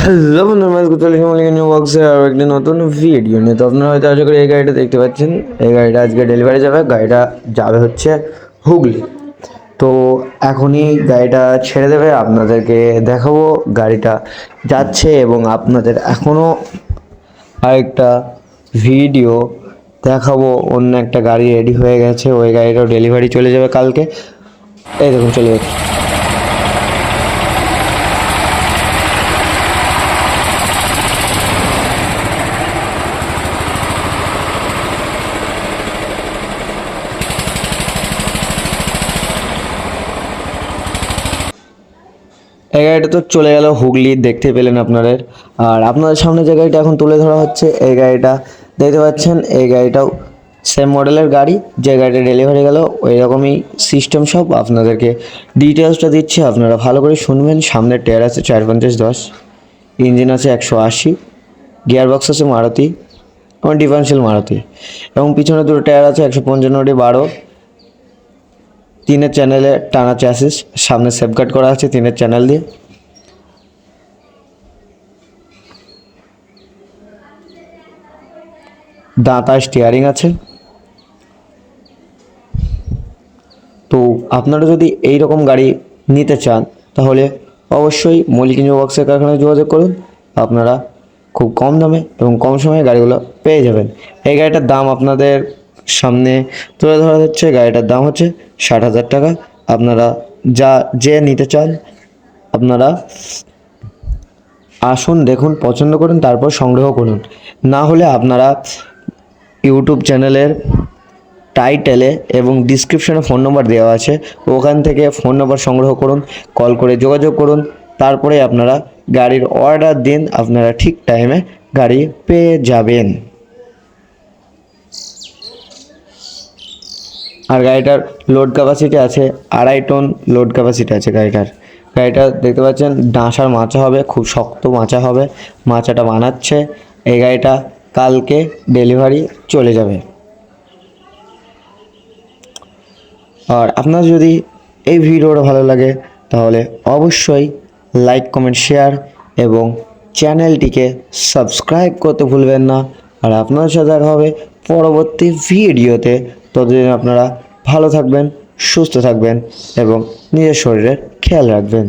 Hello বন্ধু কোথাও new বক্সে আর একটি নতুন ভিডিও নিয়ে। তো আপনারা হয়তো আশা করি এই গাড়িটা দেখতে পাচ্ছেন। এই গাড়িটা আজকে ডেলিভারি যাবে। গাড়িটা যাবে হচ্ছে হুগলি। তো এখনই গাড়িটা ছেড়ে দেবে। আপনাদেরকে দেখাবো গাড়িটা যাচ্ছে এবং আপনাদের এখনও আরেকটা ভিডিও দেখাবো। অন্য একটা গাড়ি রেডি হয়ে গেছে। ওই গাড়িটাও ডেলিভারি চলে যাবে কালকে। এই দেখুন, চলে যাচ্ছে। এই গাড়িটা তো চলে গেল হুগলি, দেখতে পেলেন আপনাদের। আর আপনাদের সামনে যে গাড়িটা এখন তুলে ধরা হচ্ছে, এই গাড়িটা দেখতে পাচ্ছেন, এই গাড়িটাও সেম মডেলের গাড়ি, যে গাড়িটা ডেলিভারি গেল ওই রকমই সিস্টেম সব আপনাদেরকে ডিটেলসটা দিচ্ছি, আপনারা ভালো করে শুনবেন। সামনে টায়ার আছে চার পঞ্চাশ দশ ইঞ্জিন আছে একশো আশি গিয়ার বক্স আছে মারুতি, এবং ডিফারেন্সিয়াল মারুতি, এবং পিছনে দুটো টায়ার আছে একশো পঞ্চান্নটি বারো। তিনের চ্যানেলে টানা চ্যাসিস সামনে সেফগার্ড করা আছে তিনের চ্যানেল দিয়ে। দাঁতা স্টিয়ারিং আছে। তো আপনারা যদি এই রকম গাড়ি নিতে চান, তাহলে অবশ্যই মল্লিক ইঞ্জিন বক্সের কারখানায় যোগাযোগ করুন। আপনারা খুব কম দামে এবং কম সময়ে গাড়িগুলো পেয়ে যাবেন। এই গাড়িটার দাম আপনাদের সামনে তুলে ধরা হচ্ছে। গাড়িটার দাম হচ্ছে ষাট হাজার টাকা। আপনারা যা যে নিতে চান, আপনারা আসুন, দেখুন, পছন্দ করুন, তারপর সংগ্রহ করুন। না হলে আপনারা ইউটিউব চ্যানেলের টাইটেলে এবং ডিসক্রিপশনে ফোন নম্বর দেওয়া আছে। ওখান থেকে ফোন নম্বর সংগ্রহ করুন, কল করে যোগাযোগ করুন। তারপরে আপনারা গাড়ির অর্ডার দিন, আপনারা ঠিক টাইমে গাড়ি পেয়ে যাবেন। আর গাড়িটার লোড ক্যাপাসিটি আছে আড়াই টন লোড ক্যাপাসিটি আছে গাড়িটার। গাড়িটা দেখতে পাচ্ছেন, ডাঁসার মাচা হবে, খুব শক্ত মাচা হবে, মাচাটা বানাচ্ছে। এই গাড়িটা কালকে ডেলিভারি চলে যাবে। আর আপনার যদি এই ভিডিওটা ভালো লাগে, তাহলে অবশ্যই লাইক কমেন্ট শেয়ার এবং চ্যানেলটিকে সাবস্ক্রাইব করতে ভুলবেন না। আর আপনার সাথে হবে পরবর্তী ভিডিওতে ততদিন আপনারা ভালো থাকবেন সুস্থ থাকবেন এবং নিজের শরীরের খেয়াল রাখবেন।